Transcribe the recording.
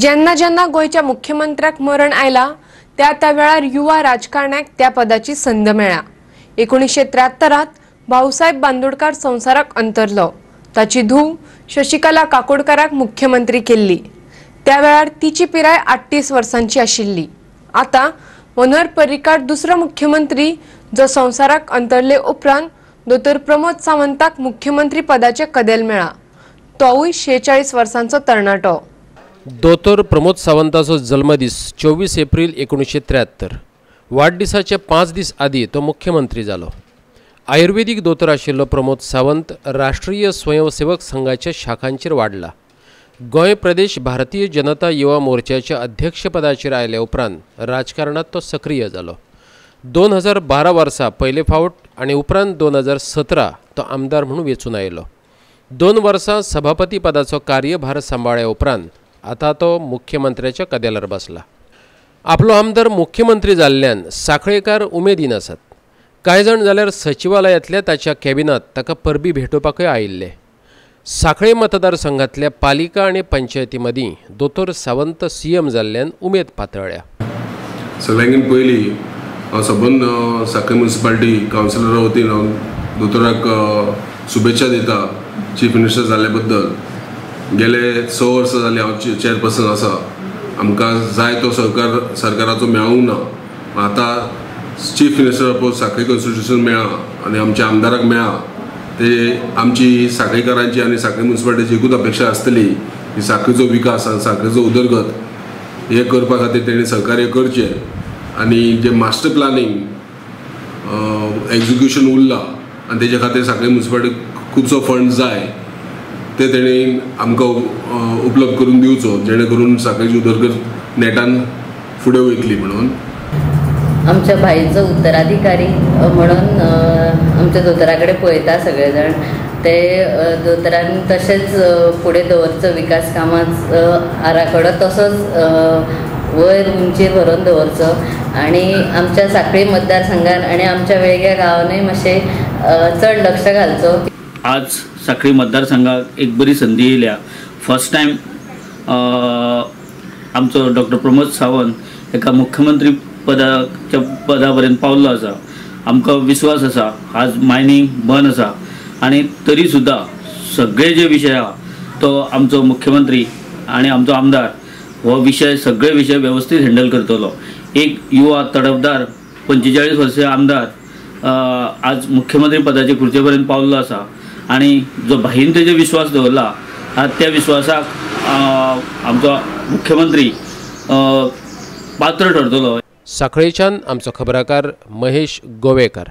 जेन्ना जेन्ना गोंयच्या मुख्यमंत्र्याक मरण आयला त्या त्या वेळार युवा राजकारण्याक त्या पदाची संद मेळ्ळा एकोणीशे त्र्याहत्तरात भाऊसाहेब बांदोडकार संवसाराक अंतरलो. ताची धूव शशिकला काकोडकराक मुख्यमंत्री केल्ली. त्या वेळार तिची पिराय आठतीस वर्सांची आशिल्ली. आता मनोहर पर्रीकार दुसरो मुख्यमंत्री जो संवसाराक अंतरले उपरांत दोतोर प्रमोद सावंताक मुख्यमंत्री पदाचे कदेल मेळा. तोवूय शेचाळीस वर्सांचो तरणाटो. दोतोर प्रमोद सावंताचो जल्मदीस चोवीस एप्रील एकोणीसशे त्र्याहत्तर. वाडदिसाचे पांच दीस आदीं तो मुख्यमंत्री जालो आयुर्वेदीक दोतोर आशिल्लो प्रमोद सावंत राष्ट्रीय स्वयंसेवक संघाच्या शाखांचेर वाडला गोंय प्रदेश भारतीय जनता युवा मोर्चाच्या अध्यक्षपदाचेर आयले उपरांत राजकारणांत तो सक्रीय जालो दोन हजार बारा वर्सा पयले फावट आनी उपरांत दोन हजार सतरा तो आमदार म्हणून वेंचून आयलो. दोन वर्सां सभापती पदाचो कार्यभार सांबाळ्ळे उपरांत आतां तो मुख्यमंत्र्याच्या कदेलार बसला. आपलो आमदार मुख्यमंत्री जाल्ल्यान साखळेकार उमेदीन आसात कांय जाण जाल्यार सचिवालयांतल्या ताच्या कॅबिनात ताका परबी भेटोवपाकय आयिल्ले. साखळे मतदारसंघातल्या पालिका आनी पंचायती मदीं दोतोर सावंत सीएम जाल्ल्यान उमेद पातळ्ळ्या सगळ्यांकीन पयलीं हांव सबंद साखळे सांखळे कावन्सिलरा वतीन हांव दोतोराक शुभेच्छा दिता चीफ मिनिस्टर जाल्ले बद्दल गेले स वर्सां जालीं हांव चेअरपर्सन आसा आमकां जाय तो सरकार सरकाराचो मेळूंक ना. आतां chief minister post Sankhali constitution मेळ्ळा आनी आमच्या आमदाराक मेळ्ळा ते आमची सांखळेकारांची आनी साखळी म्युन्सिपालिटीची एकूच अपेक्षा आसतली की साखळीचो विकास आनी साखळीचो उदरगत हे करपा खातीर तेणी सहकार्य करचें. आनी जे मास्टर प्लॅनिंग एग्जिक्युशन उरलां आनी तेजे खातीर साखळी म्युन्सिपालिटीक खुबसो फंड जाय. ते तेणी आमकां उपलब्ध करून दिवचो जेणे करून सांखळेची उदरगत नेटान फुडें वयतली म्हणून. आमच्या भाईचो उत्तराधिकारी म्हणून आमच्या दोतोराकडे पळयता सगळे जाण ते दोतोरान तशेंच फुडें दवरचो विकास कामांच आराखडो तसोच वयर उंचीर व्हरून दवरचो. आनी आमच्या सांखळी मतदारसंघान आनी आमच्या वेगळ्या गांवानूय मातशें चड लक्ष घालचो. आज साखळी मतदारसंघाक एक बरी संदी येयल्या फर्स्ट टायम आमचो डॉक्टर प्रमोद सावंत एका मुख्यमंत्री पदाच्या पदा पर्यंत पावल्लो आसा आमकां विश्वास आसा आज मायनींग बंद आसा आनी तरी सुद्दां सगळे जे विशय आहा तो आमचो मुख्यमंत्री आनी आमचो आमदार हो विशय सगळे विशय वेवस्थीत हँडल करतलो. एक युवा तडफदार पंचेचाळीस वर्सां आमदार आज मुख्यमंत्री पदाचे खुर्चे पर्यंत पावल्लो आसा आनी जो भाईन तेजेर विश्वास दवरला त्या विश्वासाक आमचो मुख्यमंत्री पात्र ठरतलो साखळेच्यान आमचो खबराकार महेश गोवेकार.